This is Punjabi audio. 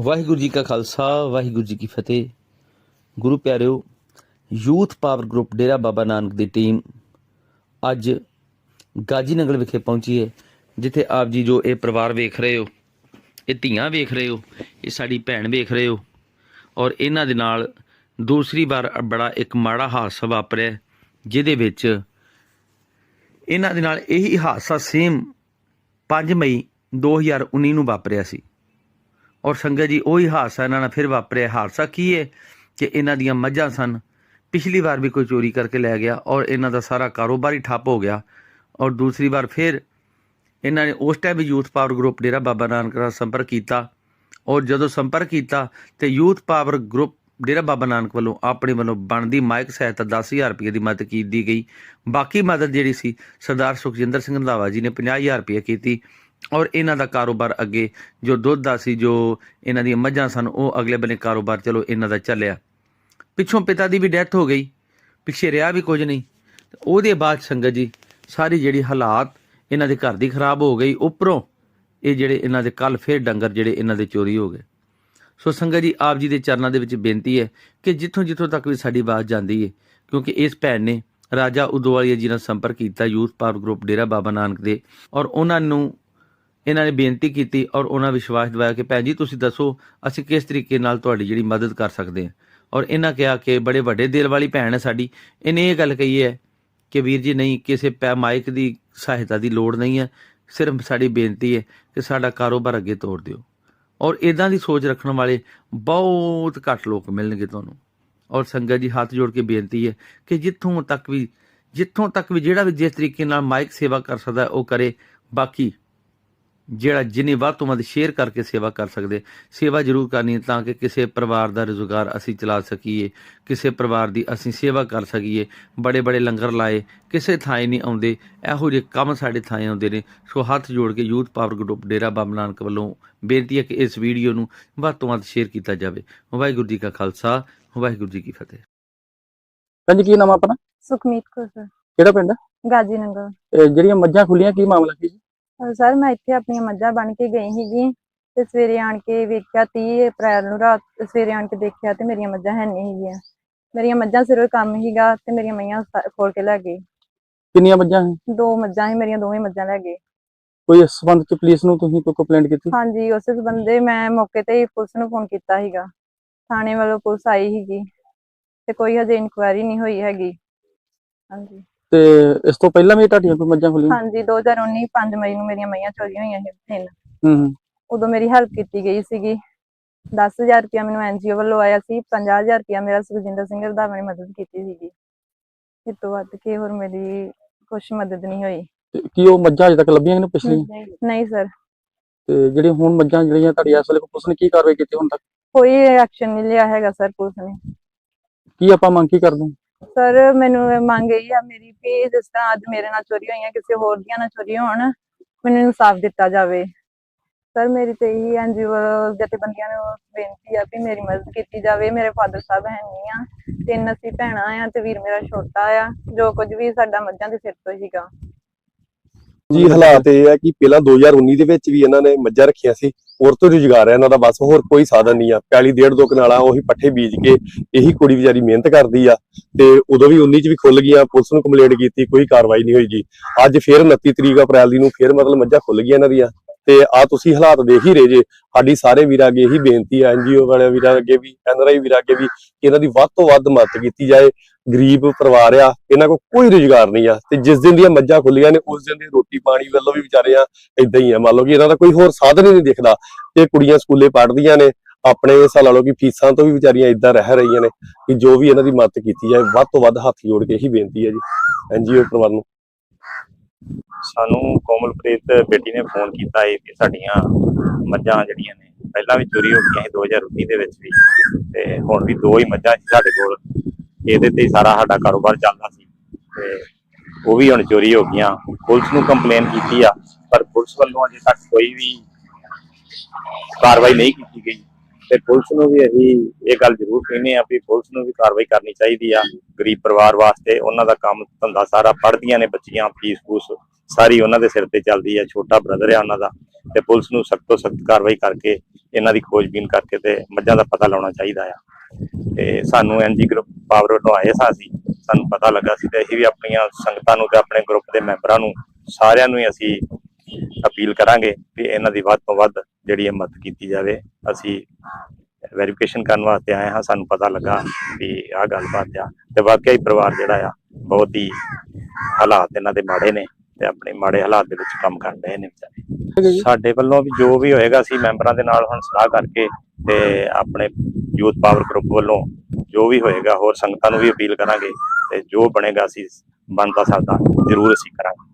ਵਾਹਿਗੁਰੂ ਜੀ ਕਾ ਖਾਲਸਾ, ਵਾਹਿਗੁਰੂ ਜੀ ਕੀ ਫਤਿਹ। ਗੁਰੂ ਪਿਆਰਿਓ, youth power group Dera Baba Nanak ਦੀ ਟੀਮ ਅੱਜ ਗਾਜ਼ੀਨਗਰ ਵਿਖੇ ਪਹੁੰਚੀ ਹੈ, ਜਿੱਥੇ ਆਪ ਜੀ ਜੋ ਇਹ ਪਰਿਵਾਰ ਵੇਖ ਰਹੇ ਹੋ, ਇਹ ਧੀਆਂ ਵੇਖ ਰਹੇ ਹੋ, ਇਹ ਸਾਡੀ ਭੈਣ ਵੇਖ ਰਹੇ ਹੋ, ਔਰ ਇਹਨਾਂ ਦੇ ਨਾਲ ਦੂਸਰੀ ਵਾਰ ਬੜਾ ਇੱਕ ਮਾੜਾ ਹਾਦਸਾ ਵਾਪਰਿਆ ਜਿਹਦੇ ਵਿੱਚ ਇਹਨਾਂ ਦੇ ਨਾਲ ਇਹੀ ਹਾਦਸਾ ਸੇਮ 5 ਮਈ 2019 ਨੂੰ ਵਾਪਰਿਆ ਸੀ। ਔਰ ਸੰਗਤ ਜੀ, ਉਹੀ ਹਾਦਸਾ ਇਹਨਾਂ ਨਾਲ ਫਿਰ ਵਾਪਰਿਆ। ਹਾਦਸਾ ਕੀ ਹੈ ਕਿ ਇਹਨਾਂ ਦੀਆਂ ਮੱਝਾਂ ਸਨ। ਪਿਛਲੀ ਵਾਰ ਵੀ ਕੋਈ ਚੋਰੀ ਕਰਕੇ ਲੈ ਗਿਆ ਔਰ ਇਹਨਾਂ ਦਾ ਸਾਰਾ ਕਾਰੋਬਾਰ ਹੀ ਠੱਪ ਹੋ ਗਿਆ। ਔਰ ਦੂਸਰੀ ਵਾਰ ਫਿਰ ਇਹਨਾਂ ਨੇ ਉਸ ਟਾਈਮ ਵੀ youth power group Dera Baba Nanak ਦਾ ਸੰਪਰਕ ਕੀਤਾ। ਔਰ ਜਦੋਂ ਸੰਪਰਕ ਕੀਤਾ ਤੇ youth power group Dera Baba Nanak ਵੱਲੋਂ ਆਪਣੇ ਵੱਲੋਂ ਬਣਦੀ ਮਾਇਕ ਸਹਾਇਤਾ 10000 ਰੁਪਏ ਦੀ ਮਦਦ ਕੀਤੀ ਗਈ। ਬਾਕੀ ਮਦਦ ਜਿਹੜੀ ਸੀ, ਸਰਦਾਰ ਸੁਖਜਿੰਦਰ ਸਿੰਘ ਰੰਧਾਵਾ ਜੀ ਨੇ 50000 ਰੁਪਏ ਕੀਤੀ। ਔਰ ਇਹਨਾਂ ਦਾ ਕਾਰੋਬਾਰ ਅੱਗੇ ਜੋ ਦੁੱਧ ਦਾ ਸੀ, ਜੋ ਇਹਨਾਂ ਦੀਆਂ ਮੱਝਾਂ ਸਨ, ਉਹ ਅਗਲੇ ਬੰਨੇ ਕਾਰੋਬਾਰ ਚਲੋ ਇਹਨਾਂ ਦਾ ਚੱਲਿਆ। ਪਿੱਛੋਂ ਪਿਤਾ ਦੀ ਵੀ ਡੈਥ ਹੋ ਗਈ। ਪਿੱਛੇ ਰਿਹਾ ਵੀ ਕੁਝ ਨਹੀਂ। ਉਹਦੇ ਬਾਅਦ ਸੰਗਤ ਜੀ, ਸਾਰੀ ਜਿਹੜੀ ਹਾਲਾਤ ਇਹਨਾਂ ਦੇ ਘਰ ਦੀ ਖਰਾਬ ਹੋ ਗਈ, ਉੱਪਰੋਂ ਇਹ ਜਿਹੜੇ ਇਹਨਾਂ ਦੇ ਕੱਲ ਫੇਰ ਡੰਗਰ ਜਿਹੜੇ ਇਹਨਾਂ ਦੇ ਚੋਰੀ ਹੋ ਗਏ। ਸੋ ਸੰਗਤ ਜੀ, ਆਪ ਜੀ ਦੇ ਚਰਨਾਂ ਦੇ ਵਿੱਚ ਬੇਨਤੀ ਹੈ ਕਿ ਜਿੱਥੋਂ ਜਿੱਥੋਂ ਤੱਕ ਵੀ ਸਾਡੀ ਆਵਾਜ਼ ਜਾਂਦੀ ਹੈ ਕਿਉਂਕਿ ਇਸ ਭੈਣ ਨੇ ਰਾਜਾ ਉਦੋਵਾਲੀਆ ਜੀ ਨਾਲ ਸੰਪਰਕ ਕੀਤਾ, youth power group Dera Baba Nanak ਦੇ, ਔਰ ਉਹਨਾਂ ਨੂੰ ਇਹਨਾਂ ਨੇ ਬੇਨਤੀ ਕੀਤੀ ਔਰ ਉਹਨਾਂ ਵਿਸ਼ਵਾਸ ਦਿਵਾਇਆ ਕਿ ਭੈਣ ਜੀ, ਤੁਸੀਂ ਦੱਸੋ ਅਸੀਂ ਕਿਸ ਤਰੀਕੇ ਨਾਲ ਤੁਹਾਡੀ ਜਿਹੜੀ ਮਦਦ ਕਰ ਸਕਦੇ ਹਾਂ। ਔਰ ਇਹਨਾਂ ਕਿਹਾ ਕਿ ਬੜੇ ਵੱਡੇ ਦਿਲ ਵਾਲੀ ਭੈਣ ਹੈ ਸਾਡੀ। ਇਹਨੇ ਇਹ ਗੱਲ ਕਹੀ ਹੈ ਕਿ ਵੀਰ ਜੀ, ਨਹੀਂ, ਕਿਸੇ ਪੈ, ਮਾਈਕ ਦੀ ਸਹਾਇਤਾ ਦੀ ਲੋੜ ਨਹੀਂ ਹੈ। ਸਿਰਫ ਸਾਡੀ ਬੇਨਤੀ ਹੈ ਕਿ ਸਾਡਾ ਕਾਰੋਬਾਰ ਅੱਗੇ ਤੋਰ ਦਿਓ। ਔਰ ਇਦਾਂ ਦੀ ਸੋਚ ਰੱਖਣ ਵਾਲੇ ਬਹੁਤ ਘੱਟ ਲੋਕ ਮਿਲਣਗੇ ਤੁਹਾਨੂੰ। ਔਰ ਸੰਗਤ ਜੀ, ਹੱਥ ਜੋੜ ਕੇ ਬੇਨਤੀ ਹੈ ਕਿ ਜਿੱਥੋਂ ਤੱਕ ਵੀ, ਜਿੱਥੋਂ ਤੱਕ ਵੀ ਜਿਹੜਾ ਵੀ ਜਿਸ ਤਰੀਕੇ ਨਾਲ ਮਾਈਕ ਸੇਵਾ ਕਰ ਸਕਦਾ ਉਹ ਕਰੇ। ਬਾਕੀ ਜਿਹੜਾ ਜਿੰਨੀ ਵੱਧ ਤੋਂ ਵੱਧ ਸ਼ੇਅਰ ਕਰਕੇ ਸੇਵਾ ਕਰ ਸਕਦੇ ਸੇਵਾ ਜ਼ਰੂਰ ਕਰਨੀ ਤਾਂ ਕਿ ਕਿਸੇ ਪਰਿਵਾਰ ਦਾ ਰੁਜ਼ਗਾਰ ਅਸੀਂ ਚਲਾ ਸਕੀਏ ਕਿਸੇ ਪਰਿਵਾਰ ਦੀ ਅਸੀਂ ਸੇਵਾ ਕਰ ਸਕੀਏ ਬੜੇ ਬੜੇ ਲੰਗਰ ਲਾਏ ਕਿਸੇ ਥਾਂ ਨਹੀਂ ਆਉਂਦੇ ਇਹੋ ਜਿਹੇ ਕੰਮ ਸਾਡੇ ਥਾਂ ਆਉਂਦੇ ਨੇ। ਸੋ ਹੱਥ ਜੋੜ ਕੇ youth power group Dera Baba Nanak ਵੱਲੋਂ ਬੇਨਤੀ ਹੈ ਕਿ ਇਸ ਵੀਡੀਓ ਨੂੰ ਵੱਧ ਤੋਂ ਵੱਧ ਸ਼ੇਅਰ ਕੀਤਾ ਜਾਵੇ। ਵਾਹਿਗੁਰੂ ਜੀ ਕਾ ਖਾਲਸਾ ਵਾਹਿਗੁਰੂ ਜੀ ਕੀ ਫਤਿਹ। ਪੰਜ ਕੀ ਨਾਮ ਆਪਣਾ? ਸੁਖਮੀਤ ਕੌਰ ਸਰ। ਕਿਹੜਾ ਪਿੰਡ? ਗਾਜੀ ਨਗਰ। ਇਹ ਜਿਹੜੀਆਂ ਮੱਝਾਂ ਖੁੱਲੀਆਂ ਕੀ ਮਾਮਲਾ ਕੀ ਜੀ ਸਰ ਮੈਂ ਇੱਥੇ ਆਪਣੀਆਂ ਮੱਝਾਂ ਬਣ ਕੇ ਗਈ ਸੀਗੀ ਤੇ ਸਵੇਰੇ ਆਣ ਕੇ ਵੇਖਿਆ 30 ਅਪ੍ਰੈਲ ਨੂੰ ਰਾਤ ਸਵੇਰੇ ਆਣ ਕੇ ਦੇਖਿਆ ਤੇ ਮੇਰੀਆਂ ਮੱਝਾਂ ਹੈ ਨਹੀਂ ਹੈਗੀਆਂ। ਮੇਰੀਆਂ ਮੱਝਾਂ ਸਿਰੋਂ ਕੰਮ ਹੀਗਾ ਤੇ ਮੇਰੀਆਂ ਮਈਆਂ ਖੋਲ ਕੇ ਲੈ ਗਏ। ਕਿੰਨੀਆਂ ਮੱਝਾਂ ਹੈ ਦੋ ਮੱਝਾਂ ਸੀ ਮੇਰੀਆਂ ਦੋਵੇਂ ਮੱਝਾਂ ਲੈ ਗਏ। ਕੋਈ ਇਸ ਸੰਬੰਧ ਚ ਪੁਲਿਸ ਨੂੰ ਤੁਸੀਂ ਕੋਈ ਕੰਪਲੇਂਟ ਕੀਤੀ? ਹਾਂਜੀ ਉਸੇ ਸੰਬੰਧੇ ਮੈਂ ਮੌਕੇ ਤੇ ਹੀ ਪੁਲਿਸ ਨੂੰ ਫੋਨ ਕੀਤਾ ਸੀਗਾ। ਥਾਣੇ ਵੱਲੋਂ ਪੁਲਿਸ ਆਈ ਸੀਗੀ ਤੇ ਕੋਈ ਹਜੇ ਇਨਕੁਆਇਰੀ ਨਹੀਂ ਹੋਈ ਹੈਗੀ। ਹਾਂਜੀ। ਤੇ ਇਸ ਤੋਂ ਪਹਿਲਾਂ ਵੀ ਤੁਹਾਡੀਆਂ ਕੋਈ ਮੱਝਾਂ ਖੁੱਲੀਆਂ? ਹਾਂਜੀ 2019 5 ਮਈ ਨੂੰ ਮੇਰੀਆਂ ਮਈਆਂ ਚੋਰੀ ਹੋਈਆਂ ਸੀ ਤਿੰਨ। ਹੂੰ ਉਦੋਂ ਮੇਰੀ ਹੈਲਪ ਕੀਤੀ ਗਈ ਸੀਗੀ। 10000 ਰੁਪਇਆ ਮੈਨੂੰ ਐਨਜੀਓ ਵੱਲੋਂ ਆਇਆ ਸੀ 50000 ਰੁਪਇਆ ਮੇਰਾ ਸੁਖਜਿੰਦਰ ਸਿੰਘ ਰੰਧਾਵਾ ਨੇ ਮਦਦ ਕੀਤੀ ਸੀਗੀ। ਇਸ ਤੋਂ ਵੱਧ ਕੇ ਹੋਰ ਮੇਰੀ ਕੁਛ ਮਦਦ ਨਹੀਂ ਹੋਈ। ਕੀ ਉਹ ਮੱਝਾਂ ਅਜੇ ਤੱਕ ਲੱਭੀਆਂ ਕਿ ਨਹੀਂ ਪਿਛਲੀਆਂ? ਨਹੀਂ ਸਰ ਤੇ ਜਿਹੜੀਆਂ ਹੁਣ ਮੱਝਾਂ ਜਿਹੜੀਆਂ ਤੁਹਾਡੀ ਇਸ ਵੇਲੇ ਪੁਲਿਸ ਨੇ ਕੀ ਕਾਰਵਾਈ ਕੀਤੀ ਹੁਣ ਤੱਕ? ਕੋਈ ਐਕਸ਼ਨ ਨਹੀਂ ਲਿਆ ਹੈਗਾ ਸਰ ਪੁਲਿਸ ਨੇ। ਕੀ ਆਪਾਂ ਮੰਗ ਕੀ ਕਰਦੇ? ਹਾਂ ਸਰ, ਮੈਨੂੰ ਇਹ ਮੰਗ ਇਹ ਆ ਮੇਰੀ ਵੀ ਜਿਸ ਤਰ੍ਹਾਂ ਅੱਜ ਮੇਰੇ ਨਾਲ ਚੋਰੀ ਹੋਈਆਂ, ਕਿਸੇ ਹੋਰ ਦੀਆਂ ਨਾ ਚੋਰੀ ਹੋਣ, ਮੈਨੂੰ ਇਨਸਾਫ ਦਿੱਤਾ ਜਾਵੇ। ਸਰ, ਮੇਰੀ ਤੇ ਇਹੀ ਐਨਜੀਓ ਜਥੇਬੰਦੀਆਂ ਨੂੰ ਬੇਨਤੀ ਆ ਵੀ ਮੇਰੀ ਮਦਦ ਕੀਤੀ ਜਾਵੇ। ਮੇਰੇ ਫਾਦਰ ਸਾਹਿਬ ਹੈ ਨਹੀਂ ਆ। ਤਿੰਨ ਅਸੀਂ ਭੈਣਾਂ ਆ ਤੇ ਵੀਰ ਮੇਰਾ ਛੋਟਾ ਆ, ਜੋ ਕੁਝ ਵੀ ਸਾਡਾ ਮੱਝਾਂ ਦੇ ਸਿਰ ਤੋਂ ਹੀਗਾ ਜੀ ਹਾਲਾਤ ਇਹ ਹੈ ਕਿ ਪਹਿਲਾਂ 2019 ਦੇ ਵਿੱਚ ਵੀ ਇਹਨਾਂ ਨੇ ਮੱਝਾਂ ਰੱਖੀਆਂ ਸੀ ਔਰ ਤੋਂ ਰੁਜ਼ਗਾਰ ਹੈ ਇਹਨਾਂ ਦਾ ਬਸ ਹੋਰ ਕੋਈ ਸਾਧਨ ਨਹੀਂ ਆ। ਪੈਲੀ ਡੇਢ ਦੋ ਕਨਾਲਾ ਉਹੀ ਪੱਠੇ ਬੀਜ ਕੇ ਇਹੀ ਕੁੜੀ ਵਿਚਾਰੀ ਮਿਹਨਤ ਕਰਦੀ ਆ ਤੇ ਉਦੋਂ ਵੀ 19 ਚ ਵੀ ਖੁੱਲ ਗਈਆਂ ਪੁਲਿਸ ਨੂੰ ਕੰਪਲੇਂਟ ਕੀਤੀ ਕੋਈ ਕਾਰਵਾਈ ਨਹੀਂ ਹੋਈ ਜੀ। ਅੱਜ ਫੇਰ 29 ਤਰੀਕ ਅਪ੍ਰੈਲ ਦੀ ਨੂੰ ਫੇਰ ਮਤਲਬ ਮੱਝਾਂ ਖੁੱਲ ਗਈਆਂ ਇਹਨਾਂ ਦੀਆਂ। ਤੇ ਆ ਤੁਸੀਂ ਹਾਲਾਤ ਦੇਖ ਹੀ ਰਹੇ ਜੇ। ਸਾਡੀ ਸਾਰੇ ਵੀਰਾਂ ਅੱਗੇ ਇਹੀ ਬੇਨਤੀ ਆ ਐਨਜੀਓ ਵਾਲੇ ਵੀਰਾਂ ਅੱਗੇ ਵੀ ਐਨਆਰਆਈ ਵੀਰਾਂ ਅੱਗੇ ਵੀ ਕਿ ਇਹਨਾਂ ਦੀ ਵੱਧ ਤੋਂ ਵੱਧ ਮਦਦ ਕੀਤੀ ਜਾਏ। ਗਰੀਬ ਪਰਿਵਾਰ ਆ, ਇਹਨਾਂ ਕੋਲ ਕੋਈ ਰੁਜ਼ਗਾਰ ਨਹੀਂ ਆ ਤੇ ਜਿਸ ਦਿਨ ਦੀਆਂ ਮੱਝਾਂ ਖੁੱਲੀਆਂ ਨੇ, ਉਸ ਦਿਨ ਦੀ ਰੋਟੀ ਪਾਣੀ ਵੱਲੋਂ ਵੀ ਵਿਚਾਰੇ ਆ ਇਦਾਂ ਹੀ ਆ। ਮੰਨ ਲਓ ਕਿ ਇਹਨਾਂ ਦਾ ਕੋਈ ਹੋਰ ਸਾਧਨ ਹੀ ਨਹੀਂ ਦਿਖਦਾ ਤੇ ਕੁੜੀਆਂ ਸਕੂਲੇ ਪੜ੍ਹਦੀਆਂ ਨੇ, ਆਪਣੇ ਹਿਸਾਬ ਲਾ ਲਓ ਕਿ ਫੀਸਾਂ ਤੋਂ ਵੀ ਵਿਚਾਰੀਆਂ ਇਦਾਂ ਰਹਿ ਰਹੀਆਂ ਨੇ ਕਿ ਜੋ ਵੀ ਇਹਨਾਂ ਦੀ ਮਦਦ ਕੀਤੀ ਜਾਏ, ਵੱਧ ਤੋਂ ਵੱਧ ਹੱਥ ਜੋੜ ਕੇ ਇਹੀ ਬੇਨਤੀ ਹੈ ਜੀ। ਐਨਜੀਓ ਪਰਿਵਾਰ ਨੂੰ। ਸਾਨੂੰ ਕੋਮਲਪ੍ਰੀਤ ਬੇਟੀ ਨੇ ਫੋਨ ਕੀਤਾ ਹੈ ਕਿ ਸਾਡੀਆਂ ਮੱਝਾਂ ਜਿਹੜੀਆਂ ਨੇ, ਪਹਿਲਾਂ ਵੀ ਚੋਰੀ ਹੋ ਗਈਆਂ ਸੀ 2019 ਦੇ ਵਿੱਚ ਵੀ ਤੇ ਹੁਣ ਵੀ ਦੋ ਹੀ ਮੱਝਾਂ ਸੀ ਸਾਡੇ ਕੋਲ। ਇਹਦੇ ਤੇ ਹੀ ਸਾਰਾ ਸਾਡਾ ਕਾਰੋਬਾਰ ਚੱਲਦਾ ਸੀ। ਤੇ ਉਹ ਵੀ ਹੁਣ ਚੋਰੀ ਹੋ ਗਈਆਂ। ਪੁਲਿਸ ਨੂੰ ਕੰਪਲੇਨ ਕੀਤੀ ਆ, ਪਰ ਪੁਲਿਸ ਵੱਲੋਂ ਅਜੇ ਤੱਕ ਕੋਈ ਵੀ ਕਾਰਵਾਈ ਨਹੀਂ ਕੀਤੀ ਗਈ। ਤੇ ਪੁਲਿਸ ਨੂੰ ਵੀ ਅਸੀਂ ਇਹ ਗੱਲ ਜ਼ਰੂਰ ਕਹਿੰਦੇ ਆ ਵੀ ਪੁਲਿਸ ਨੂੰ ਵੀ ਕਾਰਵਾਈ ਕਰਨੀ ਚਾਹੀਦੀ ਆ। ਗਰੀਬ ਪਰਿਵਾਰ ਵਾਸਤੇ ਉਹਨਾਂ ਦਾ ਕੰਮ ਧੰਦਾ ਸਾਰਾ ਪੜਦੀਆਂ ਨੇ ਬੱਚੀਆਂ, ਫੀਸ ਫੂਸ ਸਾਰੀ ਉਹਨਾਂ ਦੇ ਸਿਰ ਤੇ ਚੱਲਦੀ ਆ, ਛੋਟਾ ਬ੍ਰਦਰ ਆ ਉਹਨਾਂ ਦਾ। ਤੇ ਪੁਲਿਸ ਨੂੰ ਸਖਤ ਤੋਂ ਸਖਤ ਕਾਰਵਾਈ ਕਰਕੇ, ਇਹਨਾਂ ਦੀ ਖੋਜਬੀਨ ਕਰਕੇ ਤੇ ਮੱਝਾਂ ਦਾ ਪਤਾ ਲਾਉਣਾ ਚਾਹੀਦਾ ਆ। ਤੇ ਸਾਨੂੰ ਐਨਜੀ ਗਰੁੱਪ ਪਾਵਰ ਵੱਲੋਂ ਆਏ ਸਾਂ ਅਸੀਂ ਸਾਨੂੰ ਪਤਾ ਲੱਗਾ ਸੀ ਤੇ ਅਸੀਂ ਵੀ ਆਪਣੀਆਂ ਸੰਗਤਾਂ ਨੂੰ ਤੇ ਆਪਣੇ ਗਰੁੱਪ ਦੇ ਮੈਂਬਰਾਂ ਨੂੰ ਸਾਰਿਆਂ ਨੂੰ ਹੀ ਅਸੀਂ ਅਪੀਲ ਕਰਾਂਗੇ ਵੀ ਇਹਨਾਂ ਦੀ ਵੱਧ ਤੋਂ ਵੱਧ ਜਿਹੜੀ ਹੈ ਮਦਦ ਕੀਤੀ ਜਾਵੇ। ਅਸੀਂ ਵੈਰੀਫਿਕੇਸ਼ਨ ਕਰਨ ਵਾਸਤੇ ਆਏ ਹਾਂ ਸਾਨੂੰ ਪਤਾ ਲੱਗਾ ਵੀ ਆਹ ਗੱਲਬਾਤ ਆ ਤੇ ਵਾਕਿਆ ਹੀ ਪਰਿਵਾਰ ਜਿਹੜਾ ਆ ਬਹੁਤ ਹੀ ਹਾਲਾਤ ਇਹਨਾਂ ਦੇ ਮਾੜੇ ਨੇ ਤੇ ਆਪਣੇ ਮਾੜੇ ਹਾਲਾਤ ਦੇ ਵਿੱਚ ਕੰਮ ਕਰ ਰਹੇ ਨੇ ਵਿਚਾਰੇ। ਸਾਡੇ ਵੱਲੋਂ ਵੀ ਜੋ ਵੀ ਹੋਏਗਾ ਅਸੀਂ ਮੈਂਬਰਾਂ ਦੇ ਨਾਲ ਹੁਣ ਸਲਾਹ ਕਰਕੇ ਤੇ ਆਪਣੇ ਯੂਥ ਪਾਵਰ ਗਰੁੱਪ ਵੱਲੋਂ ਜੋ ਵੀ ਹੋਏਗਾ, ਹੋਰ ਸੰਗਤਾਂ ਨੂੰ ਵੀ ਅਪੀਲ ਕਰਾਂਗੇ ਤੇ ਜੋ ਬਣੇਗਾ ਅਸੀਂ ਬਣਦਾ ਸਾਡਾ ਜ਼ਰੂਰ ਅਸੀਂ ਕਰਾਂਗੇ।